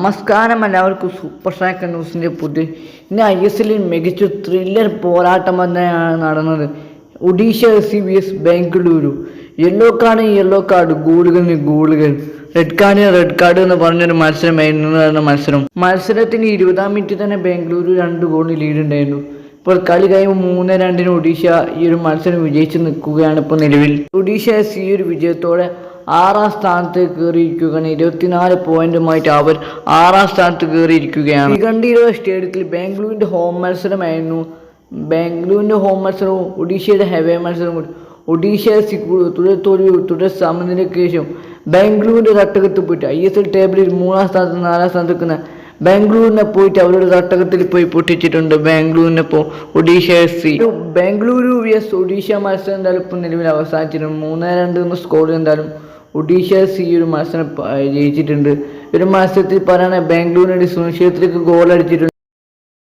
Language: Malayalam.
നമസ്കാരം എല്ലാവർക്കും സൂപ്പർ സ്റ്റാക്ക് ന്യൂസിന്റെ പുതിയ ഇന്ന് ഐ എസ് എല്ലിൽ മികച്ച ത്രില്ലർ പോരാട്ടം തന്നെയാണ് നടന്നത്. Odisha C B S Bengaluru. Yellow card yellow card ഗോളുകളിന് ഗോളുകൾ. റെഡ് കാർഡ് റെഡ് കാർഡ് എന്ന് പറഞ്ഞൊരു മത്സരമായിരുന്നു മത്സരം. മത്സരത്തിന് ഇരുപതാം മിനിറ്റ് തന്നെ ബാംഗ്ലൂരു രണ്ട് ഗോളിന് ലീഡ് ഉണ്ടായിരുന്നു. ഇപ്പോൾ കളി കഴിയുമ്പോൾ മൂന്ന് രണ്ടിന് ഒഡീഷ ഈ ഒരു മത്സരം വിജയിച്ച് നിൽക്കുകയാണ് ഇപ്പോൾ നിലവിൽ. ഒഡീഷ എസ് ഈ ഒരു വിജയത്തോടെ ആറാം സ്ഥാനത്ത് കയറിയിരിക്കുകയാണ്. ഇരുപത്തിനാല് പോയിന്റുമായിട്ട് അവർ ആറാം സ്ഥാനത്ത് കയറിയിരിക്കുകയാണ്. ശ്രീകണ്ഠീരോ സ്റ്റേഡിയത്തിൽ ബാംഗ്ലൂരിന്റെ ഹോം മത്സരമായിരുന്നു. ബാംഗ്ലൂരിന്റെ ഹോം മത്സരവും ഒഡീഷയുടെ ഹെവേ മത്സരവും കൂടി. ഒഡീഷ എസ് തുടർ തോൽവി സമനിലയ്ക്ക് ശേഷം ബാംഗ്ലൂരിന്റെ തട്ടകത്ത് പോയിട്ട് ഐ എസ് എൽ ടേബിളിൽ മൂന്നാം സ്ഥാനത്ത് നാലാം സ്ഥാനത്ത് നിൽക്കുന്ന ബാംഗ്ലൂരിനെ പോയിട്ട് അവരുടെ തട്ടകത്തിൽ പോയി പൊട്ടിച്ചിട്ടുണ്ട്. ബാംഗ്ലൂരിനെ പോ Odisha F C. Bengaluru V S Odisha മത്സരം എന്തായാലും ഇപ്പം നിലവിൽ അവസാനിച്ചിട്ടുണ്ട് മൂന്ന് രണ്ട് എന്ന സ്കോറിൽ എന്തായാലും ഒഡീഷ എഫ് സി ഒരു മത്സരം ജയിച്ചിട്ടുണ്ട്. ഒരു മത്സരത്തിൽ പറയുകയാണെങ്കിൽ ബാംഗ്ലൂരിനെ സുനിശ്ചിതത്തിലേക്ക് ഗോൾ അടിച്ചിട്ടുണ്ട്.